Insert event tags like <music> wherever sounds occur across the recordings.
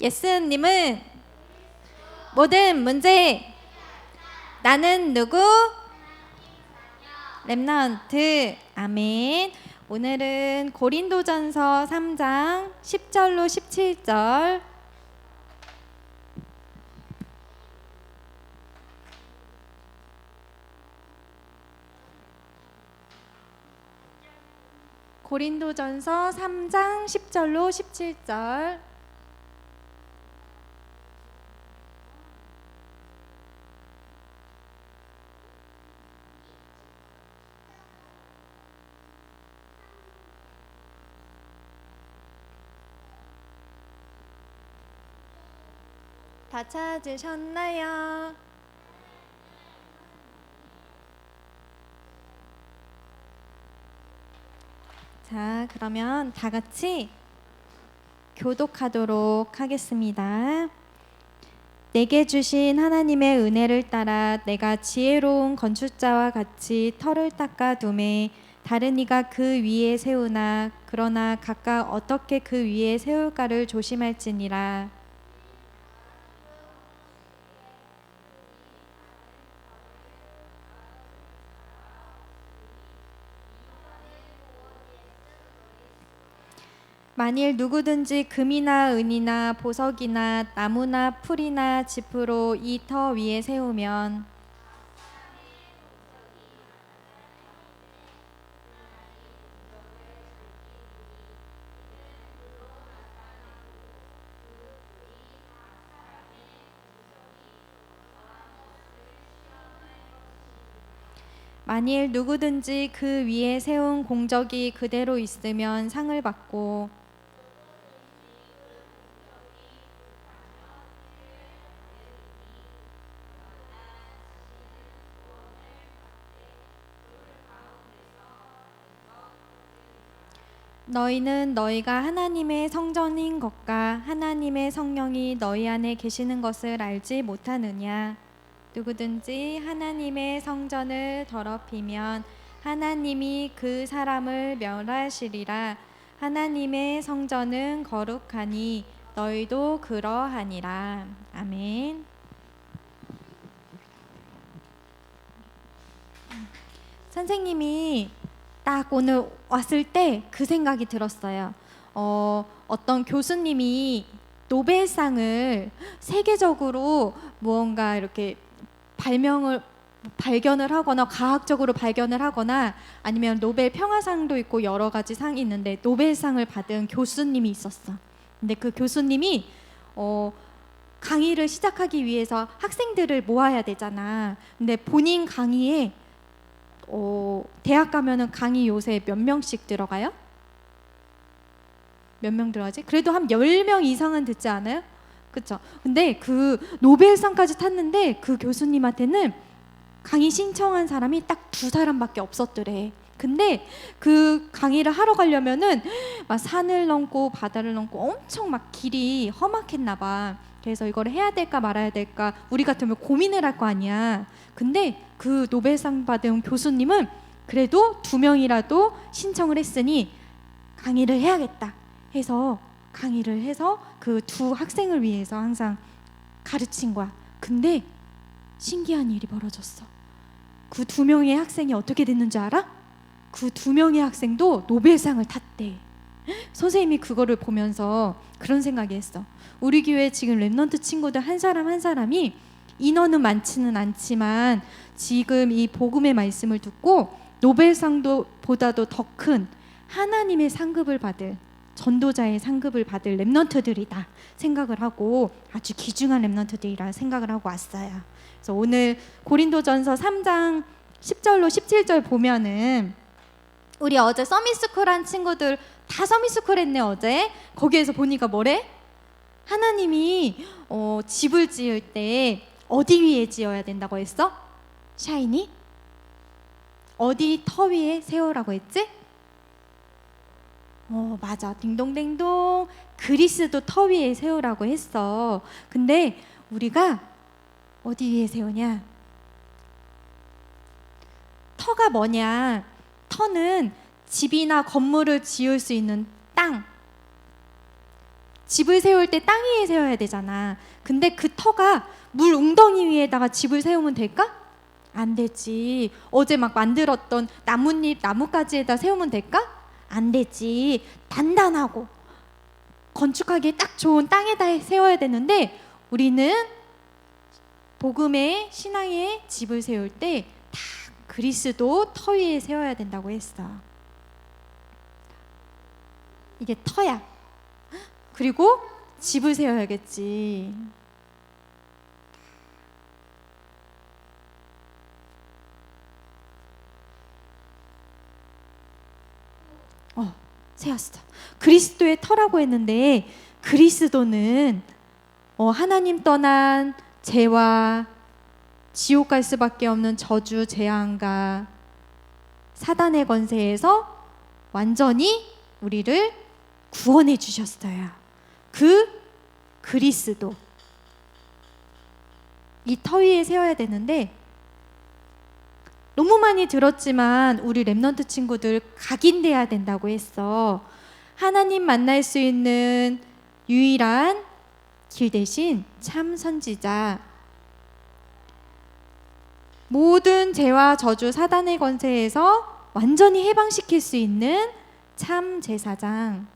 예수님은 모든 문제 나는 누구? 렘넌트 아멘. 오늘은 고린도전서 3장 10절로 17절 고린도전서 3장 10절로 17절 다 찾으셨나요? 자, 그러면 다 같이 교독하도록 하겠습니다. 내게 주신 하나님의 은혜를 따라 내가 지혜로운 건축자와 같이 터를 닦아 두매 다른 이가 그 위에 세우나 그러나 각각 어떻게 그 위에 세울까를 조심할지니라 만일 누구든지 금이나 은이나 보석이나 나무나 풀이나 지프로 이 터 위에 세우면 만일 누구든지 그 위에 세운 공적이 그대로 있으면 상을 받고 너희는 너희가 하나님의 성전인 것과 하나님의 성령이 너희 안에 계시는 것을 알지 못하느냐? 누구든지 하나님의 성전을 더럽히면 하나님이 그 사람을 멸하시리라. 하나님의 성전은 거룩하니 너희도 그러하니라. 아멘. 선생님이 딱 오늘 왔을 때 그 생각이 들었어요. 어, 어떤 교수님이 노벨상을 세계적으로 무언가 이렇게 발명을 발견을 하거나 과학적으로 발견을 하거나 아니면 노벨 평화상도 있고 여러 가지 상이 있는데 노벨상을 받은 교수님이 있었어. 근데 그 교수님이 어, 강의를 시작하기 위해서 학생들을 모아야 되잖아. 근데 본인 강의에 어, 대학 가면은 강의 요새 몇 명씩 들어가요? 몇 명 들어가지? 그래도 한 10명 이상은 듣지 않아요? 그쵸? 근데 그 노벨상까지 탔는데 그 교수님한테는 강의 신청한 사람이 딱 두 사람밖에 없었더래. 근데 그 강의를 하러 가려면은 막 산을 넘고 바다를 넘고 엄청 막 길이 험악했나 봐. 그래서 이걸 해야 될까 말아야 될까 우리 같으면 고민을 할 거 아니야. 근데 그 노벨상 받은 교수님은 그래도 두 명이라도 신청을 했으니 강의를 해야겠다 해서 강의를 해서 그 두 학생을 위해서 항상 가르친 거야. 근데 신기한 일이 벌어졌어. 그 두 명의 학생이 어떻게 됐는지 알아? 그 두 명의 학생도 노벨상을 탔대. 선생님이 그거를 보면서 그런 생각이 했어. 우리 교회 지금 랩넌트 친구들 한 사람 한 사람이 인원은 많지는 않지만 지금 이 복음의 말씀을 듣고 노벨상도 보다도 더 큰 하나님의 상급을 받을 전도자의 상급을 받을 랩넌트들이다 생각을 하고 아주 귀중한 랩넌트들이라 생각을 하고 왔어요. 그래서 오늘 고린도전서 3장 10절로 17절 보면은 우리 어제 서미스쿨 한 친구들 다 서미스쿨 했네 어제 거기에서 보니까 뭐래? 하나님이 어, 집을 지을 때 어디 위에 지어야 된다고 했어? 샤이니? 어디 터 위에 세우라고 했지? 어, 맞아. 딩동댕동. 그리스도 터 위에 세우라고 했어. 근데 우리가 어디 위에 세우냐? 터가 뭐냐? 터는 집이나 건물을 지을 수 있는 땅. 집을 세울 때 땅 위에 세워야 되잖아. 근데 그 터가 물 웅덩이 위에다가 집을 세우면 될까? 안 되지. 어제 막 만들었던 나뭇잎, 나뭇가지에다 세우면 될까? 안 되지. 단단하고 건축하기에 딱 좋은 땅에다 세워야 되는데 우리는 복음의 신앙의 집을 세울 때 다 그리스도 터 위에 세워야 된다고 했어. 이게 터야. 그리고 집을 세워야겠지. 어, 세웠어. 그리스도의 터라고 했는데 그리스도는 어, 하나님 떠난 죄와 지옥 갈 수밖에 없는 저주 재앙과 사단의 권세에서 완전히 우리를 구원해 주셨어요. 그 그리스도 이 터 위에 세워야 되는데 너무 많이 들었지만 우리 랩넌트 친구들 각인돼야 된다고 했어. 하나님 만날 수 있는 유일한 길 대신 참 선지자. 모든 죄와 저주 사단의 권세에서 완전히 해방시킬 수 있는 참 제사장.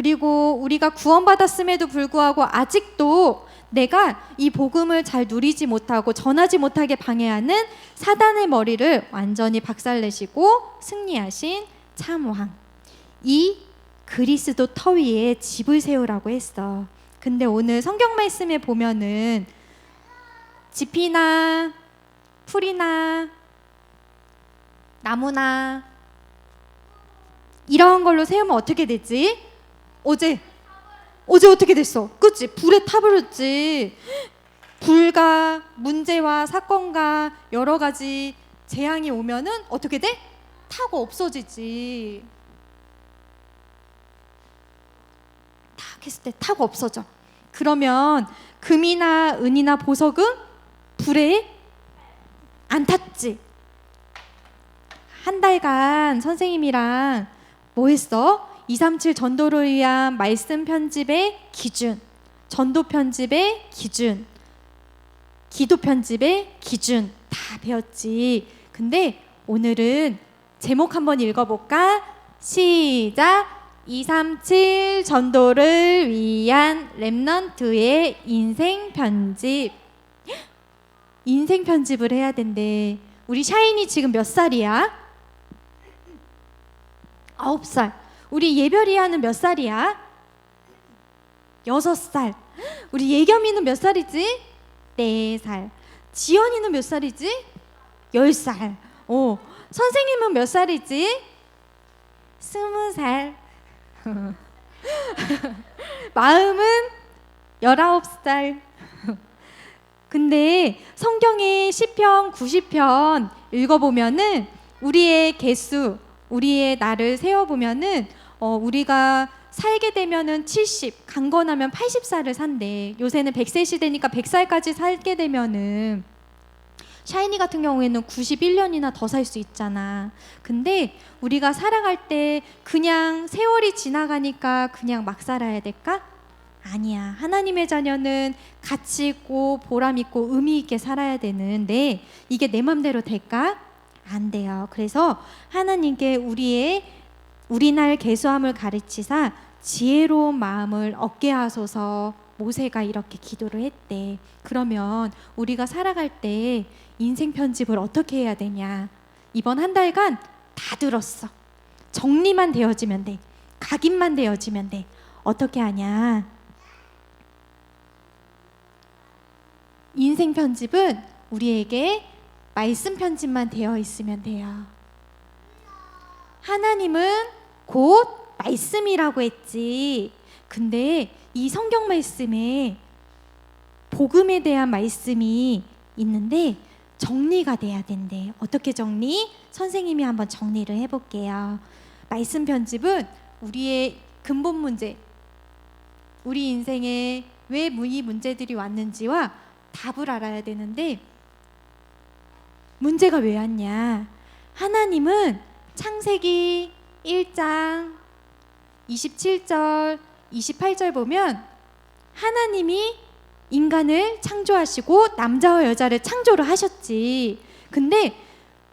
그리고 우리가 구원받았음에도 불구하고 아직도 내가 이 복음을 잘 누리지 못하고 전하지 못하게 방해하는 사단의 머리를 완전히 박살내시고 승리하신 참왕. 이 그리스도 터 위에 집을 세우라고 했어. 근데 오늘 성경 말씀에 보면은 집이나 풀이나 나무나 이런 걸로 세우면 어떻게 되지? 어제 어제 어떻게 됐어? 그치? 불에 타버렸지. 불과 문제와 사건과 여러 가지 재앙이 오면은 어떻게 돼? 타고 없어지지. 탁 했을 때 타고 없어져. 그러면 금이나 은이나 보석은 불에 안 탔지. 한 달간 선생님이랑 뭐 했어? 237 전도를 위한 말씀 편집의 기준, 전도 편집의 기준, 기도 편집의 기준 다 배웠지. 근데 오늘은 제목 한번 읽어볼까? 시작. 237 전도를 위한 랩넌트의 인생 편집. <gasps> 인생 편집을 해야 된대. 우리 샤인이 지금 몇 살이야? 아홉 살. 우리 예별이야는 몇 살이야? 여섯 살. 우리 예겸이는 몇 살이지? 네 살. 지연이는 몇 살이지? 열 살. 어. 선생님은 몇 살이지? 스무 살. <laughs> 마음은 열아홉 살. 근데 성경의 시편 90편 읽어보면은 우리의 개수, 우리의 날을 세어보면은 어, 우리가 살게 되면은 70, 강건하면 80살을 산대. 요새는 100세 시대니까 100살까지 살게 되면은 샤이니 같은 경우에는 91년이나 더 살 수 있잖아. 근데 우리가 살아갈 때 그냥 세월이 지나가니까 그냥 막 살아야 될까? 아니야. 하나님의 자녀는 가치 있고 보람 있고 의미 있게 살아야 되는데 이게 내 맘대로 될까? 안 돼요. 그래서 하나님께 우리의 우리 날 개수함을 가르치사 지혜로운 마음을 얻게 하소서 모세가 이렇게 기도를 했대. 그러면 우리가 살아갈 때 인생 편집을 어떻게 해야 되냐? 이번 한 달간 다 들었어. 정리만 되어지면 돼. 각인만 되어지면 돼. 어떻게 하냐? 인생 편집은 우리에게 말씀 편집만 되어 있으면 돼요. 하나님은 곧 말씀이라고 했지. 근데 이 성경 말씀에 복음에 대한 말씀이 있는데 정리가 돼야 된대. 어떻게 정리? 선생님이 한번 정리를 해볼게요. 말씀 편집은 우리의 근본 문제, 우리 인생에 왜 이 문제들이 왔는지와 답을 알아야 되는데 문제가 왜 왔냐? 하나님은 창세기 1장, 27절, 28절 보면 하나님이 인간을 창조하시고 남자와 여자를 창조를 하셨지. 근데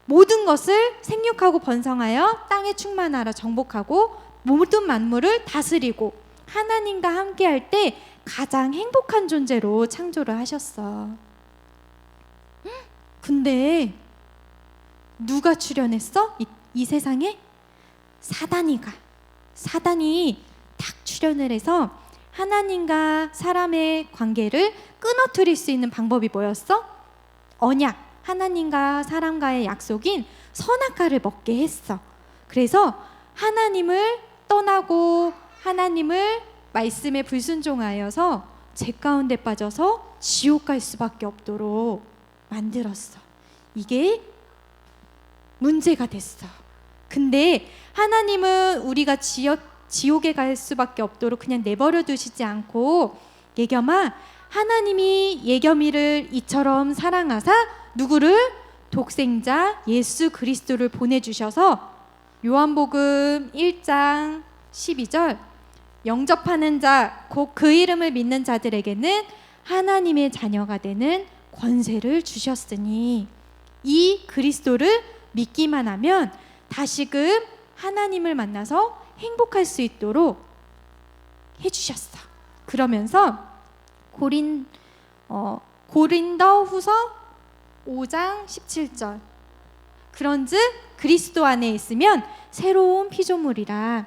모든 것을 생육하고 번성하여 땅에 충만하라 정복하고 모든 만물을 다스리고 하나님과 함께할 때 가장 행복한 존재로 창조를 하셨어. 근데 누가 출연했어? 이, 이 세상에 사단이가 사단이 딱 출연을 해서 하나님과 사람의 관계를 끊어뜨릴 수 있는 방법이 뭐였어? 언약. 하나님과 사람과의 약속인 선악과를 먹게 했어. 그래서 하나님을 떠나고 하나님을 말씀에 불순종하여서 죄 가운데 빠져서 지옥 갈 수밖에 없도록 만들었어. 이게 문제가 됐어. 근데 하나님은 우리가 지옥, 지옥에 갈 수밖에 없도록 그냥 내버려 두시지 않고 예겸아 하나님이 예겸이를 이처럼 사랑하사 누구를? 독생자 예수 그리스도를 보내 주셔서 요한복음 1장 12절 영접하는 자 곧 그 이름을 믿는 자들에게는 하나님의 자녀가 되는 권세를 주셨으니 이 그리스도를 믿기만 하면 다시금 하나님을 만나서 행복할 수 있도록 해주셨어. 그러면서 고린 어, 고린더 후서 5장 17절 그런즉 그리스도 안에 있으면 새로운 피조물이라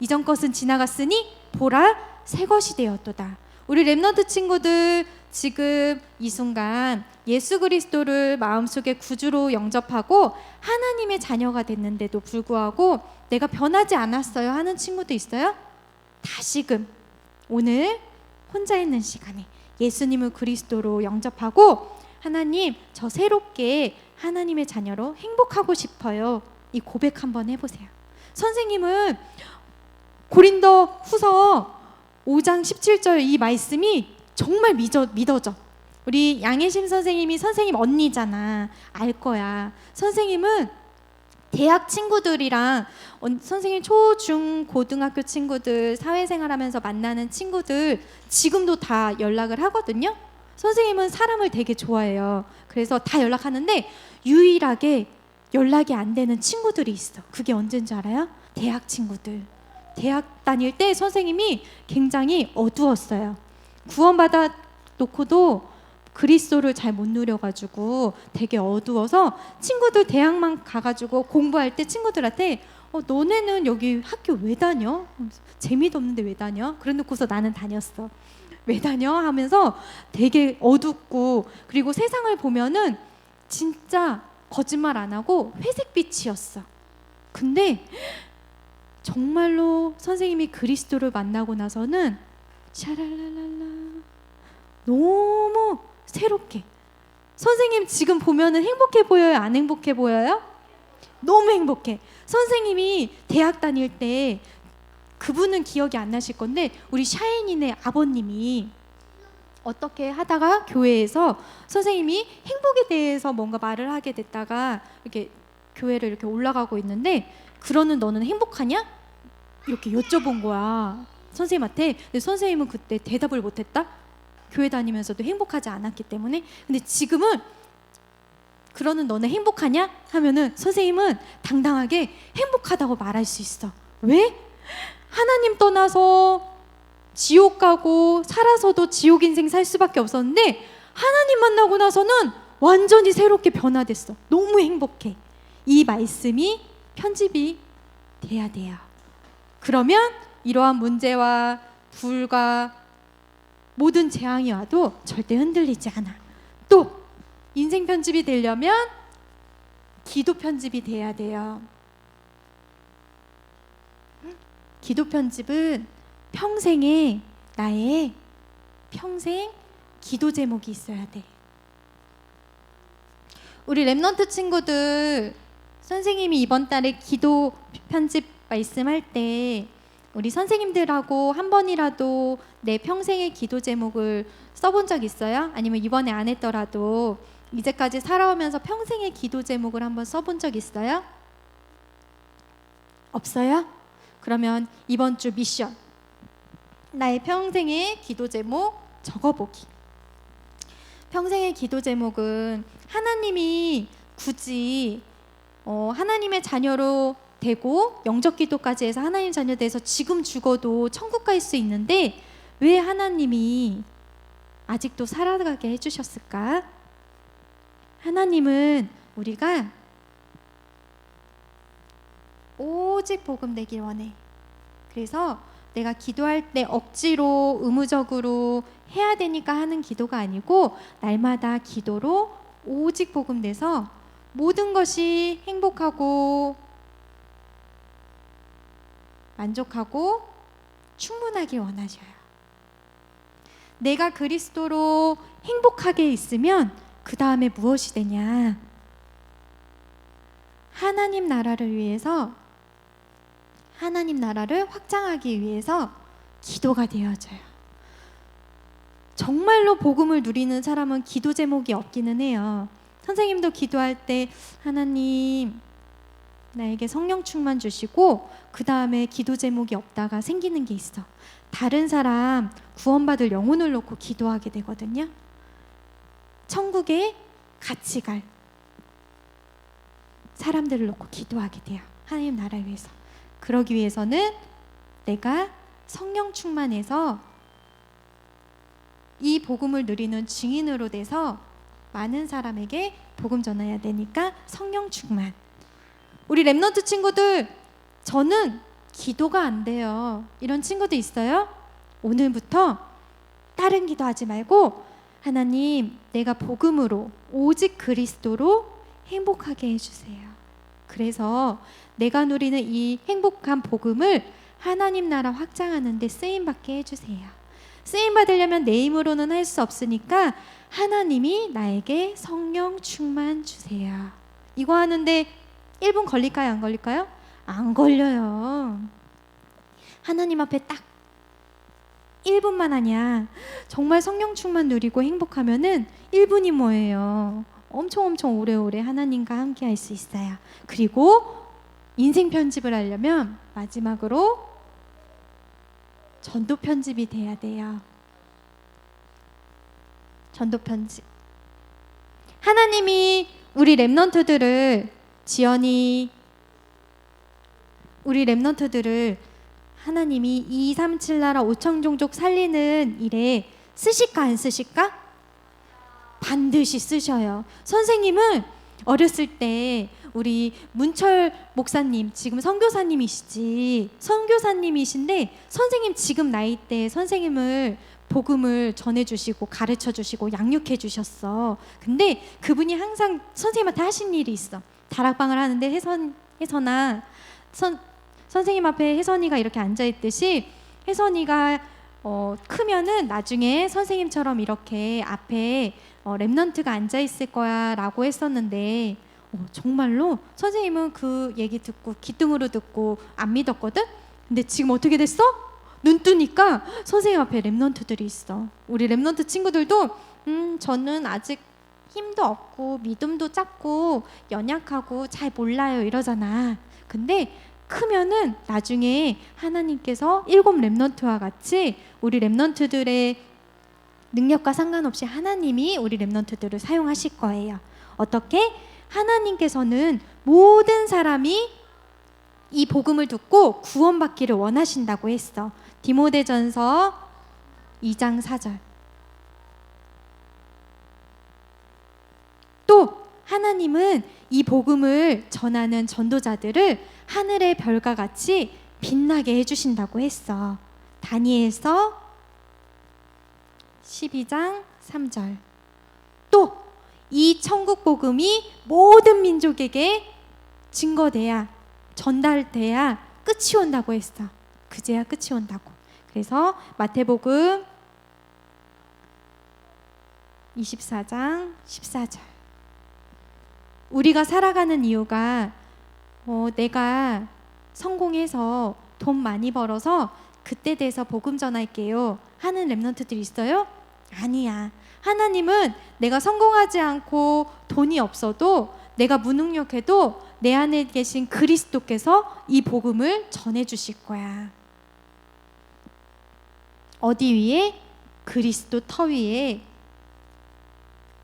이전 것은 지나갔으니 보라 새 것이 되었도다. 우리 렘넌트 친구들 지금 이 순간 예수 그리스도를 마음속에 구주로 영접하고 하나님의 자녀가 됐는데도 불구하고 내가 변하지 않았어요 하는 친구도 있어요? 다시금 오늘 혼자 있는 시간에 예수님을 그리스도로 영접하고 하나님 저 새롭게 하나님의 자녀로 행복하고 싶어요. 이 고백 한번 해보세요. 선생님은 고린도 후서 5장 17절 이 말씀이 정말 믿어, 믿어져. 우리 양혜심 선생님이 선생님 언니잖아. 알 거야. 선생님은 대학 친구들이랑 어, 선생님 초, 중, 고등학교 친구들 사회생활 하면서 만나는 친구들 지금도 다 연락을 하거든요. 선생님은 사람을 되게 좋아해요. 그래서 다 연락하는데 유일하게 연락이 안 되는 친구들이 있어. 그게 언제인지 알아요? 대학 친구들. 대학 다닐 때 선생님이 굉장히 어두웠어요. 구원받아 놓고도 그리스도를 잘 못 누려가지고 되게 어두워서 친구들 대학만 가가지고 공부할 때 친구들한테 어, 너네는 여기 학교 왜 다녀? 재미도 없는데 왜 다녀? 그래놓고서 나는 다녔어. 왜 다녀? 하면서 되게 어둡고 그리고 세상을 보면은 진짜 거짓말 안 하고 회색빛이었어. 근데 정말로 선생님이 그리스도를 만나고 나서는 샤랄랄랄라 너무 새롭게 선생님 지금 보면은 행복해 보여요? 안 행복해 보여요? 너무 행복해. 선생님이 대학 다닐 때 그분은 기억이 안 나실 건데 우리 샤이니네 아버님이 어떻게 하다가 교회에서 선생님이 행복에 대해서 뭔가 말을 하게 됐다가 이렇게 교회를 이렇게 올라가고 있는데 그러는 너는 행복하냐? 이렇게 여쭤본 거야. 선생님한테. 근데 선생님은 그때 대답을 못 했다. 교회 다니면서도 행복하지 않았기 때문에. 근데 지금은 그러는 너는 행복하냐? 하면은 선생님은 당당하게 행복하다고 말할 수 있어. 왜? 하나님 떠나서 지옥 가고 살아서도 지옥 인생 살 수밖에 없었는데 하나님 만나고 나서는 완전히 새롭게 변화됐어. 너무 행복해. 이 말씀이 편집이 돼야 돼요. 그러면 이러한 문제와 불과 모든 재앙이 와도 절대 흔들리지 않아. 또 인생 편집이 되려면 기도 편집이 돼야 돼요. 기도 편집은 평생에 나의 평생 기도 제목이 있어야 돼. 우리 랩넌트 친구들 선생님이 이번 달에 기도 편집 말씀할 때 우리 선생님들하고 한 번이라도 내 평생의 기도 제목을 써본 적 있어요? 아니면 이번에 안 했더라도 이제까지 살아오면서 평생의 기도 제목을 한번 써본 적 있어요? 없어요? 그러면 이번 주 미션 나의 평생의 기도 제목 적어보기. 평생의 기도 제목은 하나님이 굳이 어, 하나님의 자녀로 되고 영적 기도까지 해서 하나님 자녀 돼서 지금 죽어도 천국 갈 수 있는데 왜 하나님이 아직도 살아가게 해주셨을까? 하나님은 우리가 오직 복음 되길 원해. 그래서 내가 기도할 때 억지로 의무적으로 해야 되니까 하는 기도가 아니고 날마다 기도로 오직 복음 돼서 모든 것이 행복하고 만족하고 충분하길 원하셔요. 내가 그리스도로 행복하게 있으면 그 다음에 무엇이 되냐? 하나님 나라를 위해서 하나님 나라를 확장하기 위해서 기도가 되어져요. 정말로 복음을 누리는 사람은 기도 제목이 없기는 해요. 선생님도 기도할 때 하나님 나에게 성령 충만 주시고 그 다음에 기도 제목이 없다가 생기는 게 있어. 다른 사람 구원받을 영혼을 놓고 기도하게 되거든요. 천국에 같이 갈 사람들을 놓고 기도하게 돼요. 하나님 나라 위해서. 그러기 위해서는 내가 성령 충만해서 이 복음을 누리는 증인으로 돼서 많은 사람에게 복음 전해야 되니까 성령 충만. 우리 랩런트 친구들 저는 기도가 안 돼요. 이런 친구도 있어요? 오늘부터 다른 기도하지 말고 하나님 내가 복음으로 오직 그리스도로 행복하게 해주세요. 그래서 내가 누리는 이 행복한 복음을 하나님 나라 확장하는 데 쓰임 받게 해주세요. 쓰임 받으려면 내 힘으로는 할 수 없으니까 하나님이 나에게 성령 충만 주세요. 이거 하는데 1분 걸릴까요? 안 걸릴까요? 안 걸려요. 하나님 앞에 딱 1분만 하냐. 정말 성령 충만 누리고 행복하면은 1분이 뭐예요? 엄청 엄청 오래오래 하나님과 함께 할 수 있어요. 그리고 인생 편집을 하려면 마지막으로 전도 편집이 돼야 돼요. 전도 편집. 하나님이 우리 랩넌트들을 지연이 우리 랩넌트들을 하나님이 237 나라 5천 종족 살리는 일에 쓰실까 안 쓰실까? 반드시 쓰셔요. 선생님은 어렸을 때 우리 문철 목사님 지금 선교사님이시지 선교사님이신데 선생님 지금 나이 때 선생님을 복음을 전해주시고 가르쳐주시고 양육해 주셨어. 근데 그분이 항상 선생님한테 하신 일이 있어. 다락방을 하는데 혜선 혜선아 선 선생님 앞에 혜선이가 이렇게 앉아 있듯이 혜선이가 어, 크면은 나중에 선생님처럼 이렇게 앞에 어, 랩넌트가 앉아 있을 거야라고 했었는데 어, 정말로 선생님은 그 얘기 듣고 기둥으로 듣고 안 믿었거든. 근데 지금 어떻게 됐어? 눈 뜨니까 선생님 앞에 랩넌트들이 있어. 우리 랩넌트 친구들도 음 저는 아직 힘도 없고 믿음도 작고 연약하고 잘 몰라요 이러잖아. 근데 크면은 나중에 하나님께서 일곱 랩넌트와 같이 우리 랩넌트들의 능력과 상관없이 하나님이 우리 랩넌트들을 사용하실 거예요. 어떻게? 하나님께서는 모든 사람이 이 복음을 듣고 구원받기를 원하신다고 했어. 디모데전서 2장 4절. 또 하나님은 이 복음을 전하는 전도자들을 하늘의 별과 같이 빛나게 해주신다고 했어. 다니엘서 12장 3절. 또 이 천국 복음이 모든 민족에게 증거돼야 전달돼야 끝이 온다고 했어. 그제야 끝이 온다고. 그래서 마태복음 24장 14절. 우리가 살아가는 이유가 어, 내가 성공해서 돈 많이 벌어서 그때 돼서 복음 전할게요. 하는 랩런트들 있어요? 아니야. 하나님은 내가 성공하지 않고 돈이 없어도 내가 무능력해도 내 안에 계신 그리스도께서 이 복음을 전해 주실 거야. 어디 위에? 그리스도 터 위에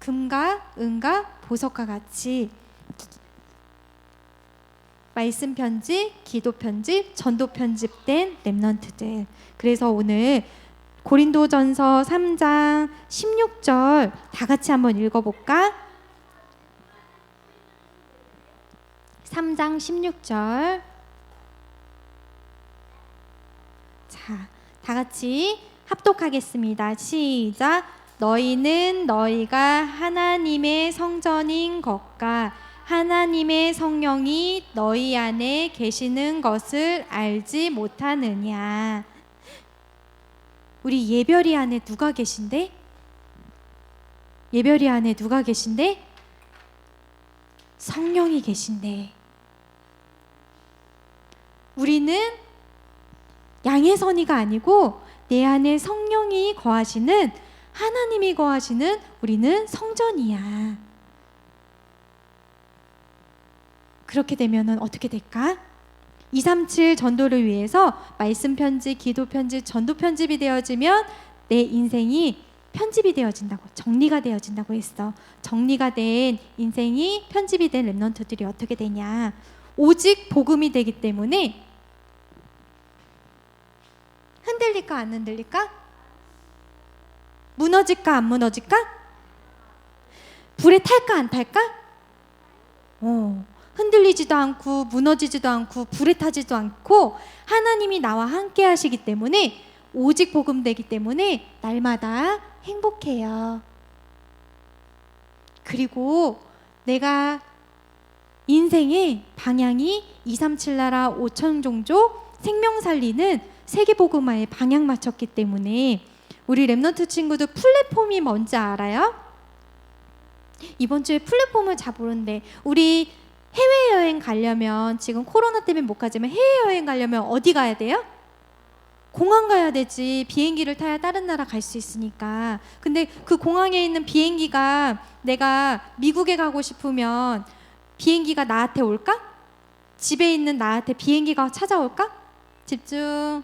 금과 은과 보석과 같이 말씀 편지, 기도 편집, 전도 편집된 렘넌트들. 그래서 오늘 고린도전서 3장 16절 다 같이 한번 읽어 볼까? 3장 16절. 자, 다 같이 합독하겠습니다. 시작. 너희는 너희가 하나님의 성전인 것과 하나님의 성령이 너희 안에 계시는 것을 알지 못하느냐. 우리 예별이 안에 누가 계신데? 예별이 안에 누가 계신데? 성령이 계신데. 우리는 양의 선이가 아니고 내 안에 성령이 거하시는 하나님이 거하시는 우리는 성전이야. 그렇게 되면은 어떻게 될까? 237 전도를 위해서 말씀 편집, 기도 편집, 전도 편집이 되어지면 내 인생이 편집이 되어진다고 정리가 되어진다고 했어. 정리가 된 인생이 편집이 된 렘넌트들이 어떻게 되냐? 오직 복음이 되기 때문에 흔들릴까 안 흔들릴까? 무너질까 안 무너질까? 불에 탈까 안 탈까? 어, 흔들리지도 않고 무너지지도 않고 불에 타지도 않고 하나님이 나와 함께 하시기 때문에 오직 복음 되기 때문에 날마다 행복해요. 그리고 내가 인생의 방향이 237 나라 5천 종족 생명 살리는 세계 복음화에 방향 맞췄기 때문에 우리 랩넌트 친구들 플랫폼이 뭔지 알아요? 이번 주에 플랫폼을 잘 모르는데 우리 해외여행 가려면 지금 코로나 때문에 못 가지만 해외여행 가려면 어디 가야 돼요? 공항 가야 되지 비행기를 타야 다른 나라 갈 수 있으니까 근데 그 공항에 있는 비행기가 내가 미국에 가고 싶으면 비행기가 나한테 올까? 집에 있는 나한테 비행기가 찾아올까? 집중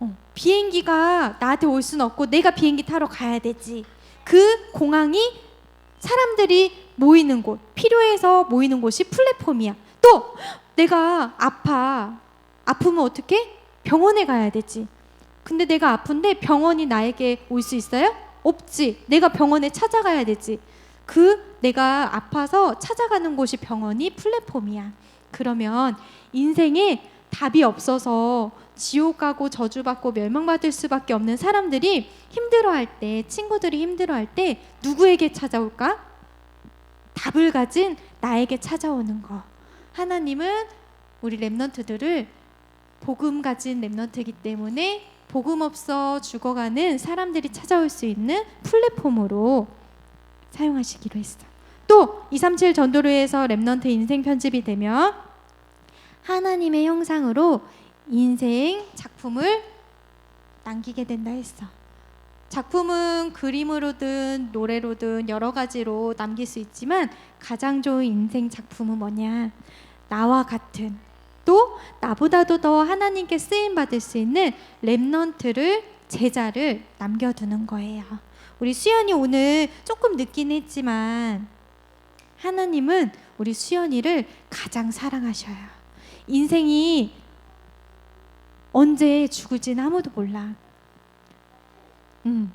어, 비행기가 나한테 올 수는 없고 내가 비행기 타러 가야 되지 그 공항이 사람들이 모이는 곳, 필요해서 모이는 곳이 플랫폼이야. 또 내가 아파. 아프면 어떻게? 병원에 가야 되지. 근데 내가 아픈데 병원이 나에게 올 수 있어요? 없지. 내가 병원에 찾아가야 되지. 그 내가 아파서 찾아가는 곳이 병원이 플랫폼이야. 그러면 인생에 답이 없어서 지옥 가고 저주받고 멸망받을 수밖에 없는 사람들이 힘들어할 때, 친구들이 힘들어할 때 누구에게 찾아올까? 답을 가진 나에게 찾아오는 거. 하나님은 우리 렘넌트들을 복음 가진 렘넌트이기 때문에 복음 없어 죽어가는 사람들이 찾아올 수 있는 플랫폼으로 사용하시기로 했어. 또 237 전도를 해서 렘넌트 인생 편집이 되면 하나님의 형상으로 인생 작품을 남기게 된다 했어. 작품은 그림으로든 노래로든 여러 가지로 남길 수 있지만 가장 좋은 인생 작품은 뭐냐? 나와 같은 또 나보다도 더 하나님께 쓰임 받을 수 있는 렘넌트를 제자를 남겨두는 거예요. 우리 수연이 오늘 조금 늦긴 했지만 하나님은 우리 수연이를 가장 사랑하셔요. 인생이 언제 죽을지는 아무도 몰라. 음.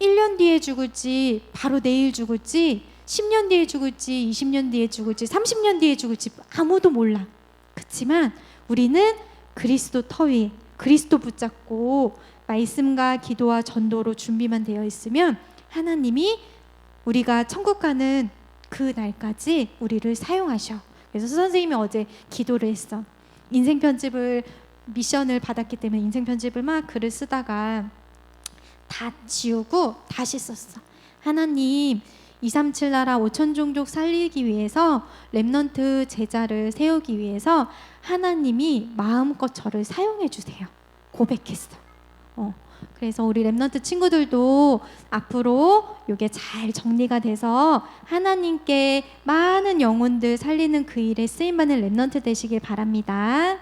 1년 뒤에 죽을지 바로 내일 죽을지 10년 뒤에 죽을지 20년 뒤에 죽을지 30년 뒤에 죽을지 아무도 몰라. 그렇지만 우리는 그리스도 터 위, 그리스도 붙잡고 말씀과 기도와 전도로 준비만 되어 있으면 하나님이 우리가 천국 가는 그 날까지 우리를 사용하셔. 그래서 선생님이 어제 기도를 했어. 인생 편집을 미션을 받았기 때문에 인생 편집을 막 글을 쓰다가 다 지우고 다시 썼어. 하나님 237 나라 5천 종족 살리기 위해서 렘넌트 제자를 세우기 위해서 하나님이 마음껏 저를 사용해 주세요. 고백했어. 어. 그래서 우리 랩넌트 친구들도 앞으로 이게 잘 정리가 돼서 하나님께 많은 영혼들 살리는 그 일에 쓰임 받는 랩넌트 되시길 바랍니다.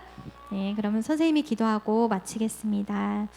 네, 그러면 선생님이 기도하고 마치겠습니다.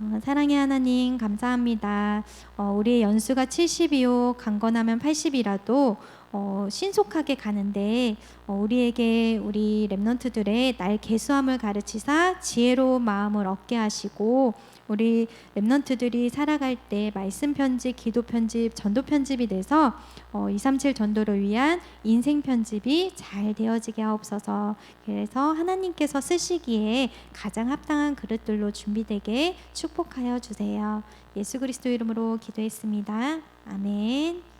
어, 사랑의 하나님 감사합니다. 어, 우리의 연수가 70이요 강건하면 80이라도 어, 신속하게 가는데 어, 우리에게 우리 랩넌트들의 날 개수함을 가르치사 지혜로운 마음을 얻게 하시고 우리 랩넌트들이 살아갈 때 말씀 편집, 기도 편집, 전도 편집이 돼서 어, 237 전도를 위한 인생 편집이 잘 되어지게 하옵소서. 그래서 하나님께서 쓰시기에 가장 합당한 그릇들로 준비되게 축복하여 주세요. 예수 그리스도 이름으로 기도했습니다. 아멘.